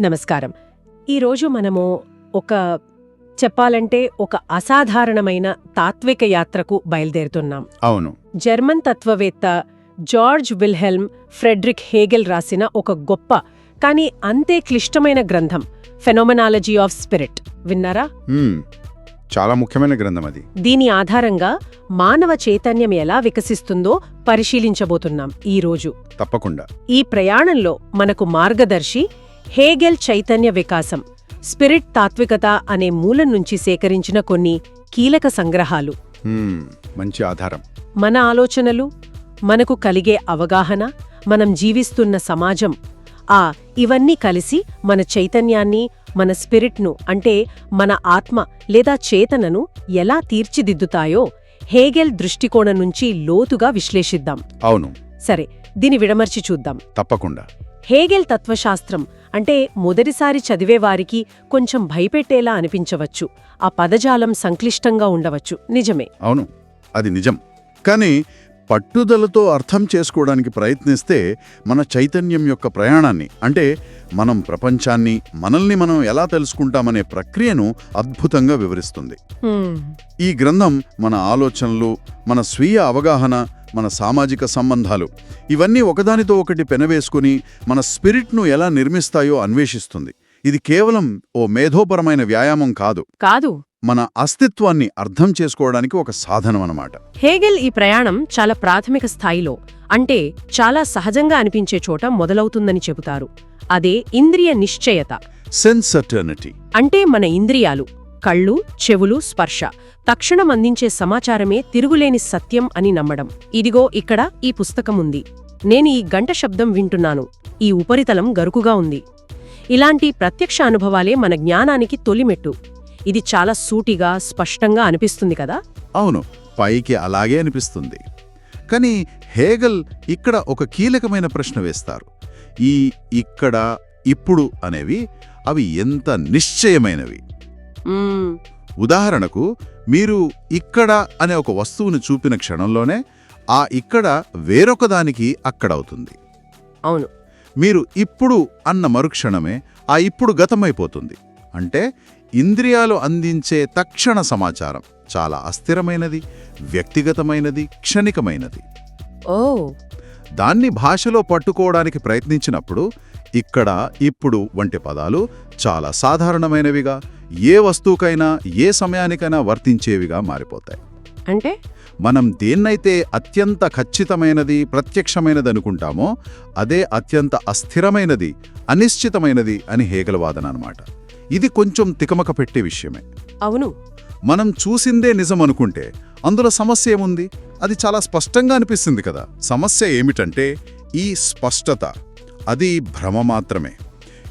నమస్కారం. ఈరోజు మనము ఒక చెప్పాలంటే ఒక అసాధారణమైన తాత్విక యాత్రకు బయలుదేరుతున్నాం. అవును. జర్మన్ తత్వవేత్త జార్జ్ విల్హెల్మ్ ఫ్రెడ్రిక్ హేగెల్ రాసిన ఒక గొప్ప కానీ అంతే క్లిష్టమైన గ్రంథం ఫెనోమెనాలజీ ఆఫ్ స్పిరిట్. విన్నారా. చాలా ముఖ్యమైన గ్రంథం అది. దీని ఆధారంగా మానవ చైతన్యం ఎలా వికసిస్తుందో పరిశీలించబోతున్నాం ఈరోజు తప్పకుండా. ఈ ప్రయాణంలో మనకు మార్గదర్శి హేగెల్ చైతన్య వికాసం స్పిరిట్ తాత్వికత అనే మూలం నుంచి సేకరించిన కొన్ని కీలక సంగ్రహాలు. మంచి ఆధారం. మన ఆలోచనలు మనకు కలిగే అవగాహన మనం జీవిస్తున్న సమాజం ఆ ఇవన్నీ కలిసి మన చైతన్యాన్ని మన స్పిరిట్ను అంటే మన ఆత్మ లేదా చేతనను ఎలా తీర్చిదిద్దుతాయో హేగెల్ దృష్టికోణం నుంచి లోతుగా విశ్లేషిద్దాం. అవును. సరే దీని విడమర్చి చూద్దాం. తప్పకుండా. హేగెల్ తత్వశాస్త్రం అంటే మొదటిసారి చదివేవారికి కొంచెం భయపెట్టేలా అనిపించవచ్చు. ఆ పదజాలం సంక్లిష్టంగా ఉండవచ్చు. నిజమే. అవును. అది నిజం. కానీ పట్టుదలతో అర్థం చేసుకోవడానికి ప్రయత్నిస్తే మన చైతన్యం యొక్క ప్రయాణాన్ని అంటే మనం ప్రపంచాన్ని మనల్ని మనం ఎలా తెలుసుకుంటామనే ప్రక్రియను అద్భుతంగా వివరిస్తుంది. ఈ గ్రంథం మన ఆలోచనలు మన స్వీయ అవగాహన మన సామాజిక సంబంధాలు. ఇవన్నీ ఒకదానితో ఒకటి పెనవేసుకుని మన స్పిరిట్ను ఎలా నిర్మిస్తాయో అన్వేషిస్తుంది. ఇది కేవలం ఓ మేధోపరమైన వ్యాయామం కాదు. కాదు. మన అస్తిత్వాన్ని అర్థం చేసుకోవడానికి ఒక సాధనం అన్నమాట. హేగెల్ ఈ ప్రయాణం చాలా ప్రాథమిక స్థాయిలో అంటే చాలా సహజంగా అనిపించే చోట మొదలవుతుందని చెబుతారు. అదే ఇంద్రియ నిశ్చయత. సెన్సర్టర్నిటీ అంటే మన ఇంద్రియాలు కళ్ళు చెవులు స్పర్శ. తక్షణం అందించే సమాచారమే తిరుగులేని సత్యం అని నమ్మడం. ఇదిగో ఇక్కడ ఈ పుస్తకముంది. నేను ఈ గంట శబ్దం వింటున్నాను. ఈ ఉపరితలం గరుకుగా ఉంది. ఇలాంటి ప్రత్యక్ష అనుభవాలే మన జ్ఞానానికి తొలిమెట్టు. ఇది చాలా సూటిగా స్పష్టంగా అనిపిస్తుంది కదా? అవును పైకి అలాగే అనిపిస్తుంది. కానీ హేగల్ ఇక్కడ ఒక కీలకమైన ప్రశ్న వేస్తారు. ఈ ఇక్కడ ఇప్పుడు అనేవి అవి ఎంత నిశ్చయమైనవి? ఉదాహరణకు మీరు ఇక్కడ అనే ఒక వస్తువును చూపిన క్షణంలోనే ఆ ఇక్కడ వేరొకదానికి అక్కడవుతుంది. అవును. మీరు ఇప్పుడు అన్న మరుక్షణమే ఆ ఇప్పుడు గతమైపోతుంది. అంటే ఇంద్రియాలు అందించే తక్షణ సమాచారం చాలా అస్థిరమైనది వ్యక్తిగతమైనది క్షణికమైనది. ఓ! దాన్ని భాషలో పట్టుకోవడానికి ప్రయత్నించినప్పుడు ఇక్కడ ఇప్పుడు వంటి పదాలు చాలా సాధారణమైనవిగా ఏ వస్తువుకైనా ఏ సమయానికైనా వర్తించేవిగా మారిపోతాయి. అంటే? మనం దేన్నైతే అత్యంత ఖచ్చితమైనది ప్రత్యక్షమైనది అనుకుంటామో అదే అత్యంత అస్థిరమైనది అనిశ్చితమైనది అని హేగల వాదన అన్నమాట. ఇది కొంచెం తికమక పెట్టే విషయమే. అవును. మనం చూసిందే నిజం అనుకుంటే అందులో సమస్య ఏముంది? అది చాలా స్పష్టంగా అనిపిస్తుంది కదా. సమస్య ఏమిటంటే ఈ స్పష్టత. అది భ్రమ మాత్రమే.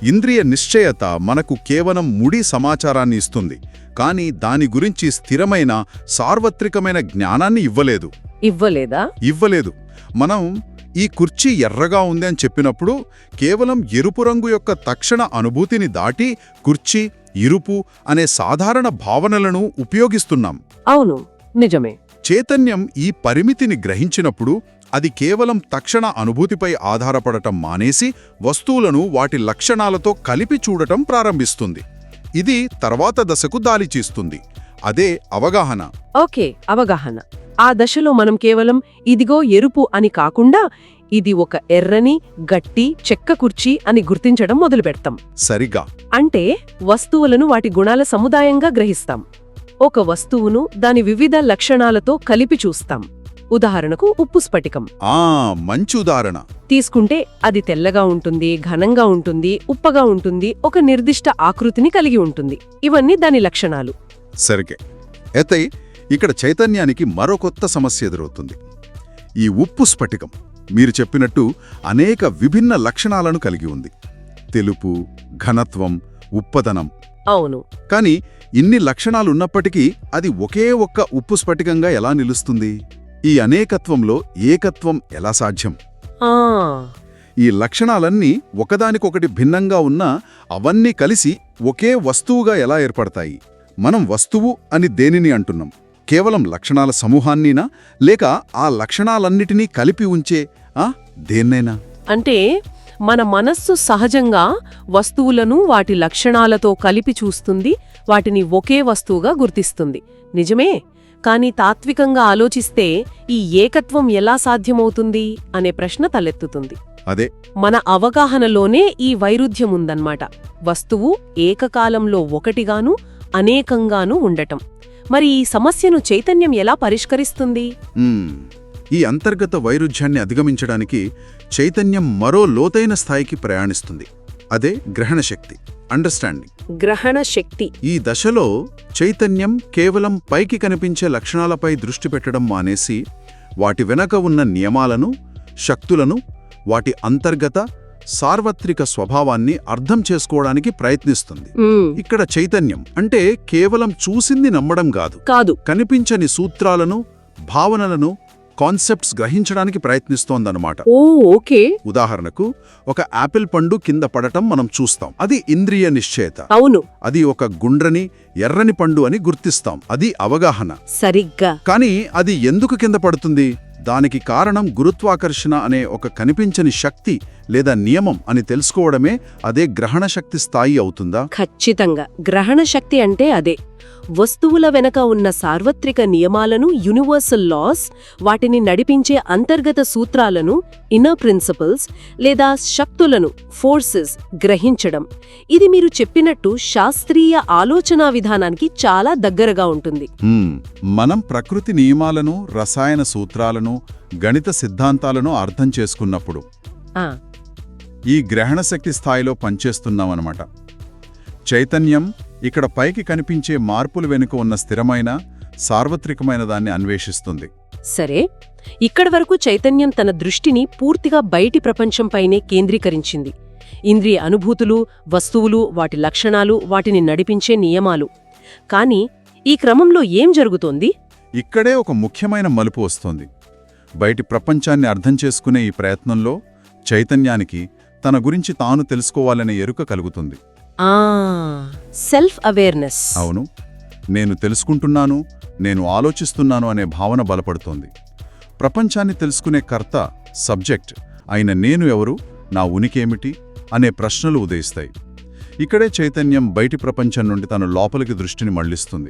ఇంద్రియ నిశ్చయత మనకు కేవలం ముడి సమాచారాన్ని ఇస్తుంది కానీ దాని గురించి స్థిరమైన సార్వత్రికమైన జ్ఞానాన్ని ఇవ్వలేదు. ఇవ్వలేదా? ఇవ్వలేదు. మనం ఈ కుర్చీ ఎర్రగా ఉంది అని చెప్పినప్పుడు కేవలం ఎరుపు రంగు యొక్క తక్షణ అనుభూతిని దాటి కుర్చీ ఇరుపు అనే సాధారణ భావనలను ఉపయోగిస్తున్నాం. అవును నిజమే. చైతన్యం ఈ పరిమితిని గ్రహించినప్పుడు అది కేవలం తక్షణ అనుభూతిపై ఆధారపడటం మానేసి వస్తువులను వాటి లక్షణాలతో కలిపి చూడటం ప్రారంభిస్తుంది. ఇది తర్వాత దశకు దారితీస్తుంది అదే అవగాహన. ఓకే అవగాహన. ఆ దశలో మనం కేవలం ఇదిగో ఎరుపు అని కాకుండా ఇది ఒక ఎర్రని గట్టి చెక్క కుర్చీ అని గుర్తించడం మొదలుపెడతాం. సరిగా. అంటే వస్తువులను వాటి గుణాల సముదాయంగా గ్రహిస్తాం. ఒక వస్తువును దాని వివిధ లక్షణాలతో కలిపి చూస్తాం. ఉదాహరణకు ఉప్పు స్ఫటికం. ఆ మంచి ఉదాహరణ. తీసుకుంటే అది తెల్లగా ఉంటుంది ఘనంగా ఉంటుంది ఉప్పగా ఉంటుంది ఒక నిర్దిష్ట ఆకృతిని కలిగి ఉంటుంది. ఇవన్నీ దాని లక్షణాలు. సరిగే అయితే ఇక్కడ చైతన్యానికి మరో కొత్త సమస్య ఎదురవుతుంది. ఈ ఉప్పు స్ఫటికం మీరు చెప్పినట్టు అనేక విభిన్న లక్షణాలను కలిగి ఉంది. తెలుపు ఘనత్వం ఉప్పదనం. అవును. కానీ ఇన్ని లక్షణాలున్నప్పటికీ అది ఒకే ఒక్క ఉప్పు స్ఫటికంగా ఎలా నిలుస్తుంది? ఈ అనేకత్వంలో ఏకత్వం ఎలా సాధ్యం? ఈ లక్షణాలన్నీ ఒకదానికొకటి భిన్నంగా ఉన్నా అవన్నీ కలిసి ఒకే వస్తువుగా ఎలా ఏర్పడతాయి? మనం వస్తువు అని దేనిని అంటున్నాం? కేవలం లక్షణాల సమూహాన్నినా? లేక ఆ లక్షణాలన్నిటినీ కలిపి ఉంచే ఆ దేన్నైనా? అంటే మన మనస్సు సహజంగా వస్తువులను వాటి లక్షణాలతో కలిపి చూస్తుంది వాటిని ఒకే వస్తువుగా గుర్తిస్తుంది. నిజమే? కాని తాత్వికంగా ఆలోచిస్తే ఈ ఏకత్వం ఎలా సాధ్యమవుతుంది అనే ప్రశ్న తలెత్తుతుంది. అదే. మన అవగాహనలోనే ఈ వైరుధ్యముందన్నమాట వస్తువు ఏకకాలంలో ఒకటిగాను అనేకంగానూ ఉండటం. మరి ఈ సమస్యను చైతన్యం ఎలా పరిష్కరిస్తుంది. ఈ అంతర్గత వైరుధ్యాన్ని అధిగమించడానికి చైతన్యం మరో లోతైన స్థాయికి ప్రయాణిస్తుంది. అదే గ్రహణ శక్తి అండర్స్టాండింగ్ గ్రహణ శక్తి. ఈ దశలో చైతన్యం కేవలం పైకి కనిపించే లక్షణాలపై దృష్టి పెట్టడం మానేసి వాటి వెనక ఉన్న నియమాలను శక్తులను వాటి అంతర్గత సార్వత్రిక స్వభావాన్ని అర్థం చేసుకోవడానికి ప్రయత్నిస్తుంది. ఇక్కడ చైతన్యం అంటే కేవలం చూసింది నమ్మడం కాదు. కాదు. కనిపించని సూత్రాలను భావనలను కాన్సెప్ట్స్ గ్రహించడానికి ప్రయత్నిస్తోందన్నమాట. ఓ ఓకే. ఉదాహరణకు ఒక యాపిల్ పండు కింద పడటం మనం చూస్తాం. అది ఇంద్రియ నిశ్చయత అవును. అది ఒక గుండ్రని ఎర్రని పండు అని గుర్తిస్తాం. అది అవగాహన. సరిగ్గా. కానీ అది ఎందుకు కింద పడుతుంది? దానికి కారణం గురుత్వాకర్షణ అనే ఒక కనిపించని శక్తి లేదా నియమం అని తెలుసుకోవడమే అదే గ్రహణ శక్తి స్థాయి అవుతుందా? ఖచ్చితంగా. గ్రహణ శక్తి అంటే అదే. వస్తువుల వెనక ఉన్న సార్వత్రిక నియమాలను యూనివర్సల్ లాస్ వాటిని నడిపించే అంతర్గత సూత్రాలను ఇన్నర్ ప్రిన్సిపల్స్ లేదా శక్తులను ఫోర్సెస్ గ్రహించడం. ఇది మీరు చెప్పినట్టు శాస్త్రీయ ఆలోచనా విధానానికి చాలా దగ్గరగా ఉంటుంది. మనం ప్రకృతి నియమాలను రసాయన సూత్రాలను గణిత సిద్ధాంతాలను అర్థం చేసుకున్నప్పుడు ఈ గ్రహణ శక్తి స్థాయిలో పనిచేస్తున్నామన్నమాట. చైతన్యం ఇక్కడ పైకి కనిపించే మార్పుల వెనుక ఉన్న స్థిరమైన సార్వత్రికమైన దాన్ని అన్వేషిస్తుంది. సరే ఇక్కడి వరకు చైతన్యం తన దృష్టిని పూర్తిగా బయటి ప్రపంచంపైనే కేంద్రీకరించింది. ఇంద్రియ అనుభూతులు వస్తువులు వాటి లక్షణాలు వాటిని నడిపించే నియమాలు. కాని ఈ క్రమంలో ఏం జరుగుతోంది? ఇక్కడే ఒక ముఖ్యమైన మలుపు వస్తోంది. బయటి ప్రపంచాన్ని అర్థం చేసుకునే ఈ ప్రయత్నంలో చైతన్యానికి తన గురించి తాను తెలుసుకోవాలనే ఎరుక కలుగుతుంది. సెల్ఫ్ అవేర్నెస్ అవును. నేను తెలుసుకుంటున్నాను నేను ఆలోచిస్తున్నాను అనే భావన బలపడుతోంది. ప్రపంచాన్ని తెలుసుకునే కర్త సబ్జెక్ట్ అయిన నేను ఎవరు నా ఉనికేమిటి అనే ప్రశ్నలు ఉదయిస్తాయి. ఇక్కడే చైతన్యం బయటి ప్రపంచం నుండి తన లోపలికి దృష్టిని మళ్ళిస్తుంది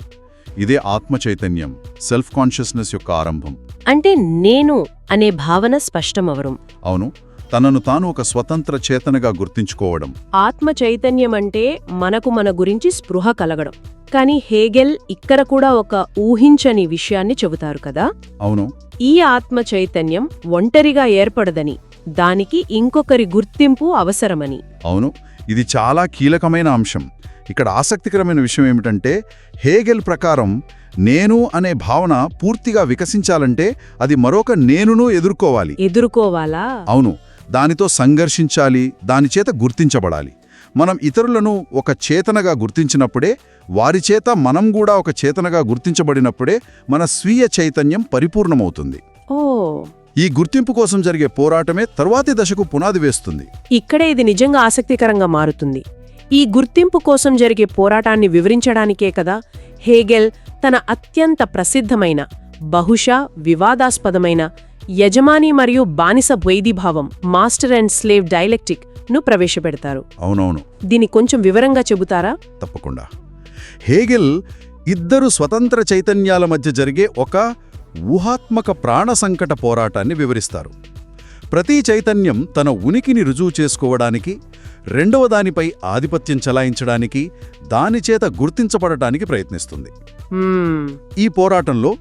ఇదే ఆత్మ చైతన్యం సెల్ఫ్ కాన్షియస్నెస్ యొక్క ఆరంభం. అంటే నేను అనే భావన స్పష్టమవరం. అవును. తనను తాను ఒక స్వతంత్ర చేతనగా గుర్తించుకోవడం. ఆత్మ చైతన్యం అంటే మనకు మన గురించి స్పృహ కలగడం. కాని హేగెల్ ఇక్కడ కూడా ఒక ఊహించని విషయాన్ని చెబుతారు కదా? అవును. ఈ ఆత్మ చైతన్యం ఒంటరిగా ఏర్పడదని దానికి ఇంకొకరి గుర్తింపు అవసరమని. అవును. ఇది చాలా కీలకమైన అంశం. ఇక్కడ ఆసక్తికరమైన విషయం ఏమిటంటే హేగెల్ ప్రకారం నేను అనే భావన పూర్తిగా వికసించాలంటే అది మరొక నేనును ఎదుర్కోవాలి. ఎదుర్కోవాలా? అవును. దానితో సంఘర్షించాలి దానిచేత గుర్తించబడాలి. మనం ఇతరులను ఒక చేతనగా గుర్తించినప్పుడే వారి చేత మనం కూడా ఒక చేతనగా గుర్తించబడినప్పుడే మన స్వీయ చైతన్యం పరిపూర్ణమవుతుంది. ఓ. ఈ గుర్తింపు కోసం జరిగే పోరాటమే తరువాతి దశకు పునాది వేస్తుంది. ఇక్కడే ఇది నిజంగా ఆసక్తికరంగా మారుతుంది. ఈ గుర్తింపు కోసం జరిగే పోరాటాన్ని వివరించడానికే కదా హేగెల్ తన అత్యంత ప్రసిద్ధమైన బహుశా వివాదాస్పదమైన యజమాని మరియు బానిస ద్వైధీభావం మాస్టర్ అండ్ స్లేవ్ డైలెక్టిక్ను ప్రవేశపెడతారు. అవునవును. దీని కొంచెం వివరంగా చెబుతారా? తప్పకుండా. హేగెల్ ఇద్దరు స్వతంత్ర చైతన్యాల మధ్య జరిగే ఒక ఊహాత్మక ప్రాణ సంకట పోరాటాన్ని వివరిస్తారు. ప్రతి చైతన్యం తన ఉనికిని రుజువు చేసుకోవడానికి రెండవ దానిపై ఆధిపత్యం చలాయించడానికి దానిచేత గుర్తించబడటానికి ప్రయత్నిస్తుంది. ఈ పోరాటంలో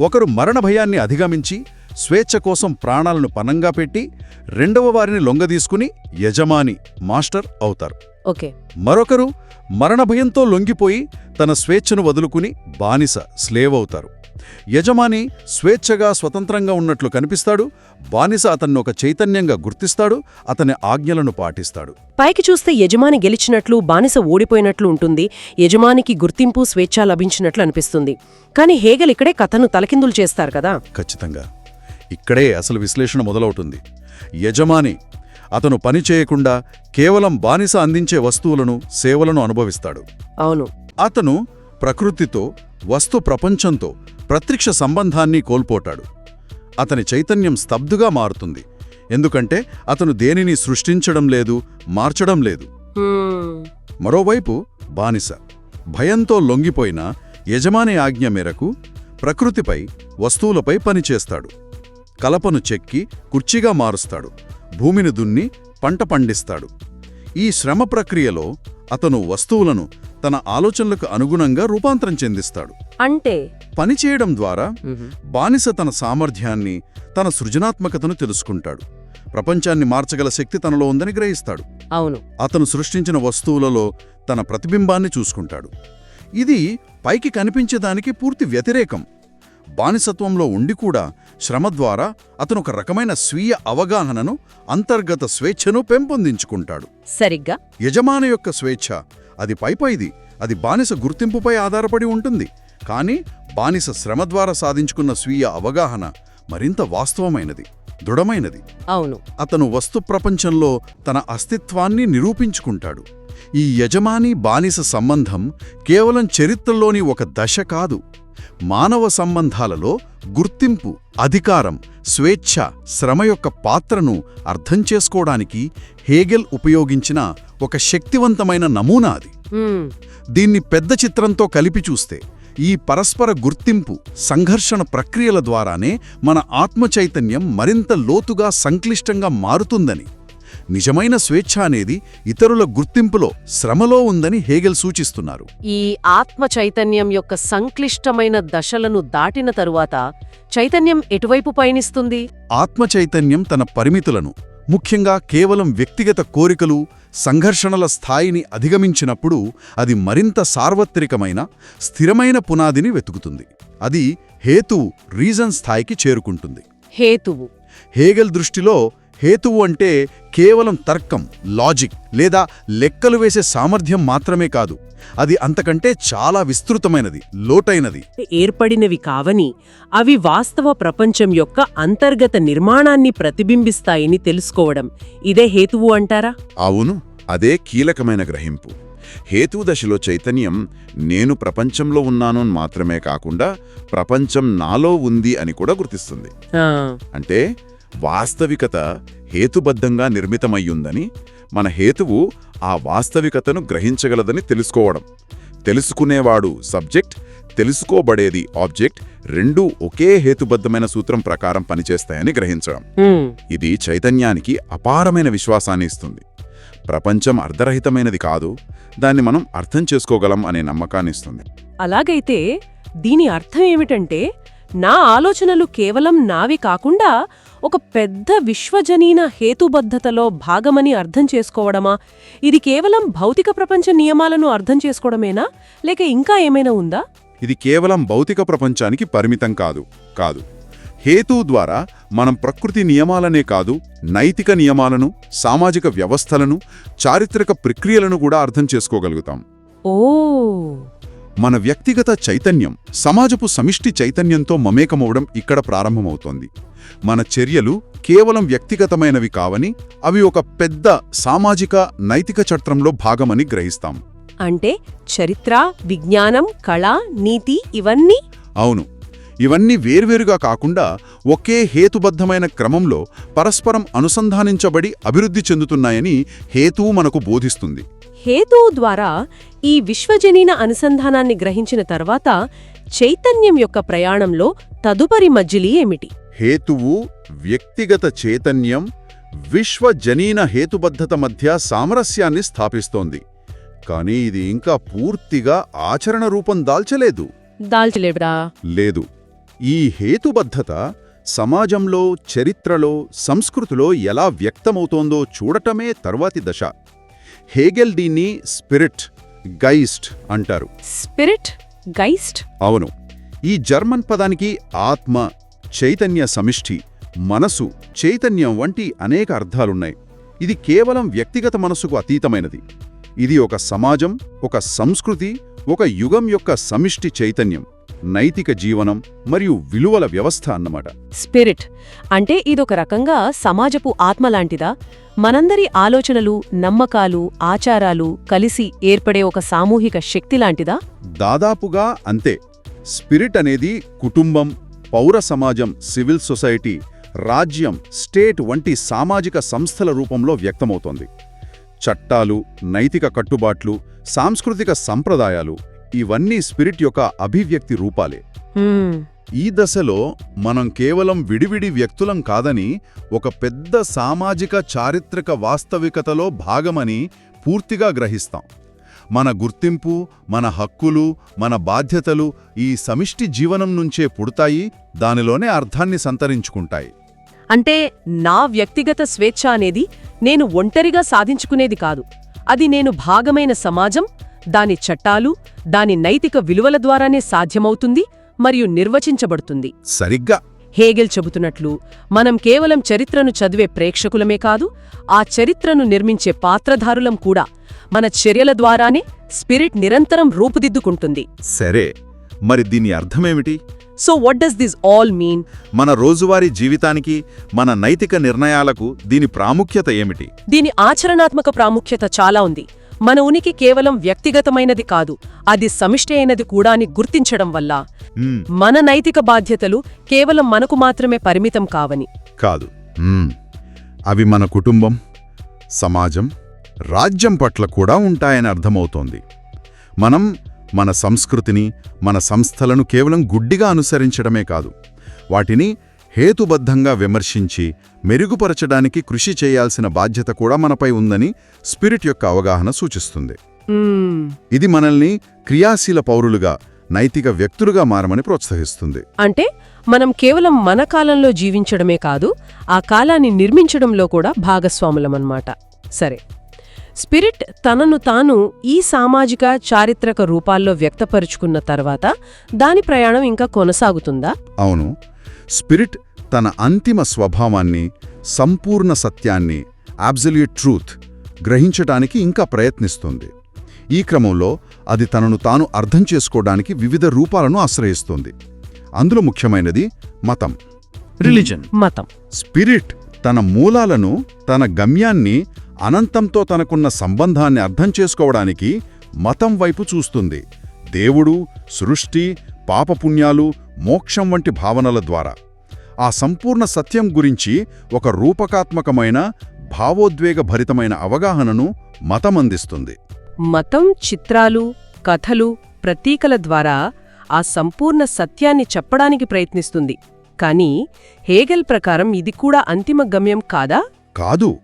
ఒకరు మరణ భయాన్ని అధిగమించి స్వేచ్ఛ కోసం ప్రాణాలను పనంగా పెట్టి రెండవ వారిని లొంగదీసుకుని యజమాని మాస్టర్ అవుతారు. ఓకే. మరొకరు మరణ భయంతో లొంగిపోయి తన స్వేచ్ఛను వదులుకుని బానిస స్లేవ్ అవుతారు. యజమాని స్వేచ్ఛగా స్వతంత్రంగా ఉన్నట్లు కనిపిస్తాడు బానిస అతన్ని ఒక చైతన్యంగా గుర్తిస్తాడు అతని ఆజ్ఞలను పాటిస్తాడు. పైకి చూస్తే యజమాని గెలిచినట్లు బానిస ఓడిపోయినట్లు ఉంటుంది యజమానికి గుర్తింపు స్వేచ్ఛ లభించినట్లు అనిపిస్తుంది. కానీ హేగల్ ఇక్కడే కథను తలకిందులు చేస్తారు కదా? ఖచ్చితంగా. ఇక్కడే అసలు విశ్లేషణ మొదలవుతుంది. యజమాని అతను పని చేయకుండా కేవలం బానిస అందించే వస్తువులను సేవలను అనుభవిస్తాడు. అవును. అతను ప్రకృతితో వస్తు ప్రపంచంతో ప్రత్యక్ష సంబంధాన్ని కోల్పోతాడు. అతని చైతన్యం స్తబ్దుగా మారుతుంది. ఎందుకంటే అతను దేనిని సృష్టించడం లేదు మార్చడం లేదు. మరోవైపు బానిస భయంతో లొంగిపోయిన యజమాని ఆజ్ఞ మేరకు ప్రకృతిపై వస్తువులపై పనిచేస్తాడు కలపను చెక్కి కుర్చీగా మారుస్తాడు. భూమిని దున్ని పంట పండిస్తాడు. ఈ శ్రమ ప్రక్రియలో అతను వస్తువులను తన ఆలోచనలకు అనుగుణంగా రూపాంతరం చెందిస్తాడు. అంటే? పనిచేయడం ద్వారా బానిస తన సామర్థ్యాన్ని తన సృజనాత్మకతను తెలుసుకుంటాడు. ప్రపంచాన్ని మార్చగల శక్తి తనలో ఉందని గ్రహిస్తాడు. అవును. అతను సృష్టించిన వస్తువులలో తన ప్రతిబింబాన్ని చూసుకుంటాడు. ఇది పైకి కనిపించేదానికి పూర్తి వ్యతిరేకం. బానిసత్వంలో ఉండి కూడా శ్రమ ద్వారా అతను ఒక రకమైన స్వీయ అవగాహనను అంతర్గత స్వేచ్ఛను పెంపొందించుకుంటాడు. సరిగ్గా. యజమాని యొక్క స్వేచ్ఛ అది పైపైది అది బానిస గుర్తింపుపై ఆధారపడి ఉంటుంది. కానీ బానిస శ్రమ ద్వారా సాధించుకున్న స్వీయ అవగాహన మరింత వాస్తవమైనది దృఢమైనది. అవును. అతను వస్తు ప్రపంచంలో తన అస్తిత్వాన్ని నిరూపించుకుంటాడు. ఈ యజమాని బానిస సంబంధం కేవలం చరిత్రలోని ఒక దశ కాదు. మానవ సంబంధాలలో గుర్తింపు అధికారం స్వేచ్ఛ శ్రమ యొక్క పాత్రను అర్థం చేసుకోవడానికి హేగెల్ ఉపయోగించిన ఒక శక్తివంతమైన నమూనా అది. దీన్ని పెద్ద చిత్రంతో కలిపి చూస్తే ఈ పరస్పర గుర్తింపు సంఘర్షణ ప్రక్రియల ద్వారానే మన ఆత్మచైతన్యం మరింత లోతుగా సంక్లిష్టంగా మారుతుందని. నిజమైన స్వేచ్ఛ అనేది ఇతరుల గుర్తింపులో శ్రమలో ఉందని హేగెల్ సూచిస్తున్నారు. ఈ ఆత్మ చైతన్యం యొక్క సంక్లిష్టమైన దశలను దాటిన తరువాత చైతన్యం ఎటువైపు పయనిస్తుంది? ఆత్మచైతన్యం తన పరిమితులను ముఖ్యంగా కేవలం వ్యక్తిగత కోరికలు సంఘర్షణల స్థాయిని అధిగమించినప్పుడు అది మరింత సార్వత్రికమైన స్థిరమైన పునాదిని వెతుకుతుంది. అది హేతువు రీజన్ స్థాయికి చేరుకుంటుంది. హేతువు. హేగెల్ దృష్టిలో హేతువు అంటే కేవలం తర్కం లాజిక్ లేదా లెక్కలు వేసే సామర్థ్యం మాత్రమే కాదు. అది అంతకంటే చాలా విస్తృతమైనది లోటైనది ఏర్పడినవి కావని అవి వాస్తవ ప్రపంచం యొక్క అంతర్గత నిర్మాణాన్ని ప్రతిబింబిస్తాయని తెలుసుకోవడం. ఇదే హేతువు అంటారా? అవును అదే కీలకమైన గ్రహింపు. హేతు దశలో చైతన్యం నేను ప్రపంచంలో ఉన్నాను అని మాత్రమే కాకుండా ప్రపంచం నాలో ఉంది అని కూడా గుర్తిస్తుంది. అంటే వాస్తవికత హేతుబద్ధంగా నిర్మితమయ్యుందని మన హేతువు ఆ వాస్తవికతను గ్రహించగలదని తెలుసుకోవడం. తెలుసుకునేవాడు సబ్జెక్ట్ తెలుసుకోబడేది ఆబ్జెక్ట్ రెండూ ఒకే హేతుబద్ధమైన సూత్రం ప్రకారం పనిచేస్తాయని గ్రహించడం. ఇది చైతన్యానికి అపారమైన విశ్వాసాన్ని ఇస్తుంది. ప్రపంచం అర్ధరహితమైనది కాదు దాన్ని మనం అర్థం చేసుకోగలం అనే నమ్మకాన్ని ఇస్తుంది. అలాగైతే దీని అర్థం ఏమిటంటే నా ఆలోచనలు కేవలం నావి కాకుండా ఒక పెద్ద విశ్వజనీన హేతుబద్ధతలో భాగమని అర్థం చేసుకోవడమా? ఇది కేవలం భౌతిక ప్రపంచ నియమాలను అర్థం చేసుకోవడమేనా? లేక ఇంకా ఏమైనా ఉందా? ఇది కేవలం భౌతిక ప్రపంచానికి పరిమితం కాదు కాదు. హేతు ద్వారా మనం ప్రకృతి నియమాలనే కాదు నైతిక నియమాలను సామాజిక వ్యవస్థలను చారిత్రక ప్రక్రియలను కూడా అర్థం చేసుకోగలుగుతాం. ఓ! మన వ్యక్తిగత చైతన్యం సమాజపు సమిష్టి చైతన్యంతో మమేకమవడం ఇక్కడ ప్రారంభమవుతోంది. మన చర్యలు కేవలం వ్యక్తిగతమైనవి కావని అవి ఒక పెద్ద సామాజిక నైతిక చట్రంలో భాగమని గ్రహిస్తాం. అంటే చరిత్ర విజ్ఞానం కళ నీతి ఇవన్నీ? అవును. ఇవన్నీ వేర్వేరుగా కాకుండా ఒకే హేతుబద్ధమైన క్రమంలో పరస్పరం అనుసంధానించబడి అభివృద్ధి చెందుతున్నాయని హేతువు మనకు బోధిస్తుంది. హేతువు ద్వారా ఈ విశ్వజనీన అనుసంధానాన్ని గ్రహించిన తర్వాత చైతన్యం యొక్క ప్రయాణంలో తదుపరి మజిలీ ఏమిటి? హేతువు వ్యక్తిగత చైతన్యం విశ్వజనీన హేతుబద్ధత మధ్య సామరస్యాన్ని స్థాపిస్తోంది. కానీ ఇది ఇంకా పూర్తిగా ఆచరణ రూపం దాల్చలేదు. దాల్చలేడా లేదు. ఈ హేతుబద్ధత సమాజంలో చరిత్రలో సంస్కృతిలో ఎలా వ్యక్తమవుతోందో చూడటమే తర్వాతి దశ. హేగెల్ దీన్ని స్పిరిట్ గైస్ట్ అంటారు. Spirit Geist? అవును. ఈ జర్మన్ పదానికి ఆత్మ చైతన్య సమిష్టి మనసు చైతన్యం వంటి అనేక అర్థాలున్నాయి. ఇది కేవలం వ్యక్తిగత మనసుకు అతీతమైనది. ఇది ఒక సమాజం ఒక సంస్కృతి ఒక యుగం యొక్క సమిష్టి చైతన్యం నైతిక జీవనం మరియు విలువల వ్యవస్థ అన్నమాట. స్పిరిట్ అంటే ఇదొక రకంగా సమాజపు ఆత్మ లాంటిదా? మనందరి ఆలోచనలు నమ్మకాలు ఆచారాలు కలిసి ఏర్పడే ఒక సామూహిక శక్తి లాంటిదా? దాదాపుగా అంతే. స్పిరిట్ అనేది కుటుంబం పౌర సమాజం సివిల్ సొసైటీ రాజ్యం స్టేట్ వంటి సామాజిక సంస్థల రూపంలో వ్యక్తమవుతోంది. చట్టాలు నైతిక కట్టుబాట్లు సాంస్కృతిక సంప్రదాయాలు ఇవన్నీ స్పిరిట్ యొక్క అభివ్యక్తి రూపాలే. ఈ దశలో మనం కేవలం విడివిడి వ్యక్తులం కాదని ఒక పెద్ద సామాజిక చారిత్రక వాస్తవికతలో భాగమని పూర్తిగా గ్రహిస్తాం. మన గుర్తింపు మన హక్కులు మన బాధ్యతలు ఈ సమిష్టి జీవనం నుంచే పుడతాయి దానిలోనే అర్థాన్ని సంతరించుకుంటాయి. అంటే నా వ్యక్తిగత స్వేచ్ఛ అనేది నేను ఒంటరిగా సాధించుకునేది కాదు. అది నేను భాగమైన సమాజం దాని చట్టాలు దాని నైతిక విలువల ద్వారానే సాధ్యమవుతుంది మరియు నిర్వచించబడుతుంది. సరిగ్గా. హేగెల్ చెబుతున్నట్లు మనం కేవలం చరిత్రను చదివే ప్రేక్షకులమే కాదు ఆ చరిత్రను నిర్మించే పాత్రధారులం కూడా మన చర్యల ద్వారానే స్పిరిట్ నిరంతరం రూపుదిద్దుకుంటుంది. సరే మరి దీని అర్థమేమిటి? So what does this all mean మన రోజువారీ జీవితానికి మన నైతిక నిర్ణయాలకు దీని ప్రాముఖ్యత ఏమిటి? దీని ఆచరణాత్మక ప్రాముఖ్యత చాలా ఉంది. మన ఉనికి కేవలం వ్యక్తిగతమైనది కాదు అది సమిష్టి అయినది కూడా అని గుర్తించడం వల్ల. మన నైతిక బాధ్యతలు కేవలం మనకు మాత్రమే పరిమితం కావని. కాదు. అవి మన కుటుంబం సమాజం రాజ్యం పట్ల కూడా ఉంటాయని అర్థమవుతోంది. మనం మన సంస్కృతిని మన సంస్థలను కేవలం గుడ్డిగా అనుసరించడమే కాదు వాటిని హేతుబద్ధంగా విమర్శించి మెరుగుపరచడానికి కృషి చేయాల్సిన బాధ్యత కూడా మనపై ఉందని స్పిరిట్ యొక్క అవగాహన సూచిస్తుంది. ఇది మనల్ని క్రియాశీల పౌరులుగా నైతిక వ్యక్తులుగా మారమని ప్రోత్సహిస్తుంది. అంటే మనం కేవలం మన కాలంలో జీవించడమే కాదు ఆ కాలాన్ని నిర్మించడంలో కూడా భాగస్వాములమన్నమాట. సరే స్పిరిట్ తనను తాను ఈ సామాజిక చారిత్రక రూపాల్లో వ్యక్తపరుచుకున్న తర్వాత దాని ప్రయాణం ఇంకా కొనసాగుతుందా? అవును. స్పిరిట్ తన అంతిమ స్వభావాన్ని సంపూర్ణ సత్యాన్ని అబ్జల్యూట్ ట్రూత్ గ్రహించటానికి ఇంకా ప్రయత్నిస్తుంది. ఈ క్రమంలో అది తనను తాను అర్థం చేసుకోవడానికి వివిధ రూపాలను ఆశ్రయిస్తుంది. అందులో ముఖ్యమైనది మతం. రిలీజన్ మతం. స్పిరిట్ తన మూలాలను తన గమ్యాన్ని అనంతంతో తనకున్న సంబంధాన్ని అర్థం చేసుకోవడానికి మతం వైపు చూస్తుంది. దేవుడు సృష్టి పాపపుణ్యాలు మోక్షం వంటి భావనల ద్వారా. ఆ సంపూర్ణ సత్యం గురించి ఒక రూపకాత్మకమైన భావోద్వేగభరితమైన అవగాహనను మతమందిస్తుంది. మతం చిత్రాలు కథలు ప్రతీకల ద్వారా ఆ సంపూర్ణ సత్యాన్ని చెప్పడానికి ప్రయత్నిస్తుంది. కానీ హేగెల్ ప్రకారం ఇది కూడా అంతిమ గమ్యం కాదా? కాదు.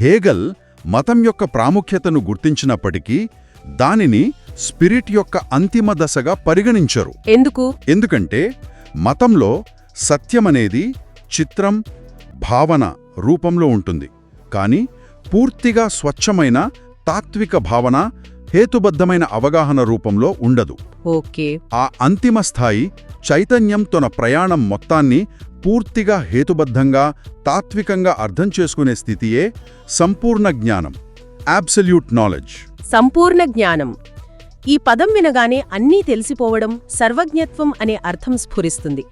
హేగల్ మతం యొక్క ప్రాముఖ్యతను గుర్తించినప్పటికీ దానిని స్పిరిట్ యొక్క అంతిమ దశగా పరిగణించరు. ఎందుకు? ఎందుకంటే మతంలో సత్యమనేది చిత్రం భావన రూపంలో ఉంటుంది. కాని పూర్తిగా స్వచ్ఛమైన తాత్విక భావన హేతుబద్ధమైన అవగాహన రూపంలో ఉండదు. ఓకే. ఆ అంతిమ స్థాయి చైతన్యం తన ప్రయాణం మొత్తాన్ని పూర్తిగా హేతుబద్ధంగా తాత్వికంగా అర్థం చేసుకునే స్థితియే సంపూర్ణ జ్ఞానం అబ్సల్యూట్ నాలెడ్జ్. సంపూర్ణ జ్ఞానం. ఈ పదం వినగానే అన్నీ తెలిసిపోవడం సర్వజ్ఞత్వం అనే అర్థం స్ఫురిస్తుంది.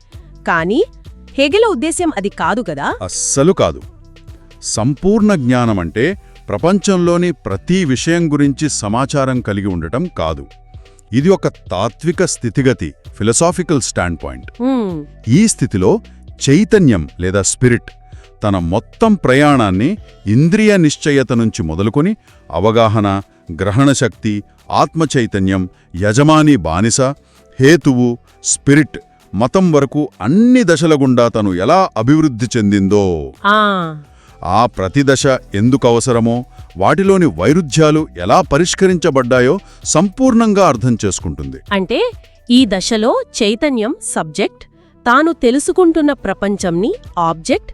కానీ హెగెల ఉద్దేశ్యం అది కాదు కదా? అస్సలు కాదు. సంపూర్ణ జ్ఞానం అంటే ప్రపంచంలోని ప్రతి విషయం గురించి సమాచారం కలిగి ఉండటం కాదు. ఇది ఒక తాత్విక స్థితిగతి ఫిలసాఫికల్ స్టాండ్ పాయింట్ ఈ స్థితిలో చైతన్యం లేదా స్పిరిట్ తన మొత్తం ప్రయాణాన్ని ఇంద్రియ నిశ్చయత నుంచి మొదలుకొని అవగాహన గ్రహణశక్తి ఆత్మచైతన్యం యజమాని బానిస హేతువు స్పిరిట్ మతం వరకు అన్ని దశల గుండా తను ఎలా అభివృద్ధి చెందిందో ఆ ప్రతి దశ ఎందుకు అవసరమో వాటిలోని వైరుధ్యాలు ఎలా పరిష్కరించబడ్డాయో సంపూర్ణంగా అర్థం చేసుకుంటుంది. అంటే ఈ దశలో చైతన్యం సబ్జెక్ట్ తాను తెలుసుకుంటున్న ప్రపంచంని ఆబ్జెక్ట్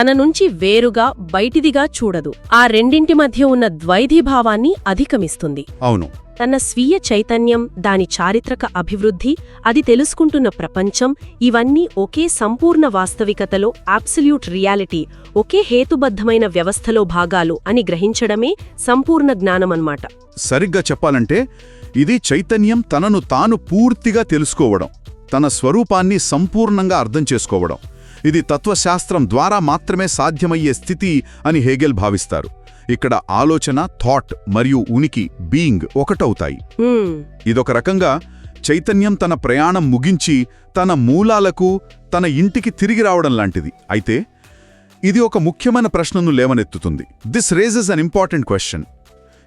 తన నుంచి వేరుగా బయటిదిగా చూడదు. ఆ రెండింటి మధ్య ఉన్న ద్వైధీభావాన్ని అధిగమిస్తుంది. అవును. తన స్వీయ చైతన్యం దాని చారిత్రక అభివృద్ధి అది తెలుసుకుంటున్న ప్రపంచం ఇవన్నీ ఒకే సంపూర్ణ వాస్తవికతలో అబ్సల్యూట్ రియాలిటీ ఒకే హేతుబద్ధమైన వ్యవస్థలో భాగాలు అని గ్రహించడమే సంపూర్ణ జ్ఞానమన్నమాట. సరిగ్గా చెప్పాలంటే ఇది చైతన్యం తనను తాను పూర్తిగా తెలుసుకోవడం తన స్వరూపాన్ని సంపూర్ణంగా అర్థం చేసుకోవడం. ఇది తత్వశాస్త్రం ద్వారా మాత్రమే సాధ్యమయ్యే స్థితి అని హేగెల్ భావిస్తారు. ఇక్కడ ఆలోచన థాట్ మరియు ఉనికి బీయింగ్ ఒకటవుతాయి. ఇదొక రకంగా చైతన్యం తన ప్రయాణం ముగించి తన మూలాలకు తన ఇంటికి తిరిగి రావడం లాంటిది. అయితే ఇది ఒక ముఖ్యమైన ప్రశ్నను లేవనెత్తుతుంది. This raises an important question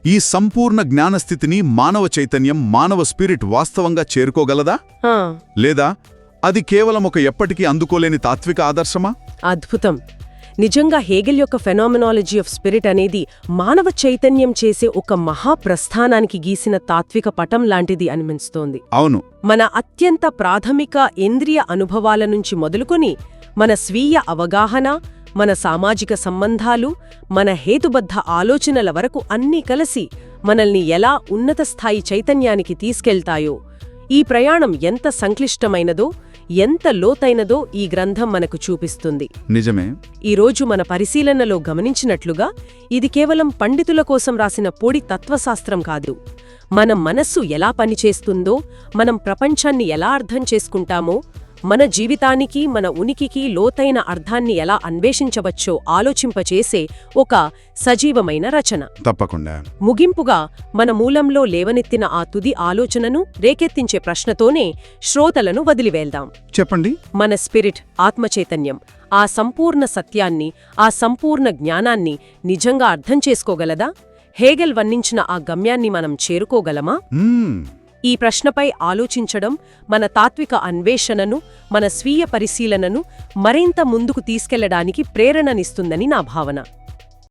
ఈ సంపూర్ణ జ్ఞానస్థితిని మానవ చైతన్యం మానవ స్పిరిట్ వాస్తవంగా చేరుకోగలదా? లేదా అది కేవలం ఒక ఎప్పటికీ అందుకోలేని తాత్విక ఆదర్శమా? అద్భుతం. నిజంగా హేగెల్ యొక్క ఫెనామినాలజీ ఆఫ్ స్పిరిట్ అనేది మానవ చైతన్యం చేసే ఒక మహాప్రస్థానానికి గీసిన తాత్విక పటం లాంటిది అనిపిస్తోంది. అవును. మన అత్యంత ప్రాథమిక ఇంద్రియ అనుభవాల నుంచి మొదలుకొని మన స్వీయ అవగాహన మన సామాజిక సంబంధాలు మన హేతుబద్ధ ఆలోచనల వరకు అన్నీ కలిసి మనల్ని ఎలా ఉన్నత స్థాయి చైతన్యానికి తీసుకెళ్తాయో ఈ ప్రయాణం ఎంత సంక్లిష్టమైనదో ఎంత లోతైనదో ఈ గ్రంథం మనకు చూపిస్తుంది. నిజమే. ఈరోజు మన పరిశీలనలో గమనించినట్లుగా ఇది కేవలం పండితుల కోసం రాసిన పొడి తత్వశాస్త్రం కాదు. మన మనస్సు ఎలా పనిచేస్తుందో మనం ప్రపంచాన్ని ఎలా అర్థం చేసుకుంటామో మన జీవితానికి మన ఉనికికి లోతైన అర్థాన్ని ఎలా అన్వేషించవచ్చో ఆలోచింపచేసే ఒక సజీవమైన రచన. తప్పకుండా. ముగింపుగా మన మూలంలో లేవనెత్తిన ఆ తుది ఆలోచనను రేకెత్తించే ప్రశ్నతోనే శ్రోతలను వదిలివేల్దాం చెప్పండి. మన స్పిరిట్ ఆత్మచైతన్యం ఆ సంపూర్ణ సత్యాన్ని ఆ సంపూర్ణ జ్ఞానాన్ని నిజంగా అర్థం చేసుకోగలదా? హేగెల్ వర్ణించిన ఆ గమ్యాన్ని మనం చేరుకోగలమా. ఈ ప్రశ్నపై ఆలోచించడం మన తాత్విక అన్వేషణను మన స్వీయ పరిశీలనను మరింత ముందుకు తీసుకెళ్ళడానికి ప్రేరణనిస్తుందని నా భావన.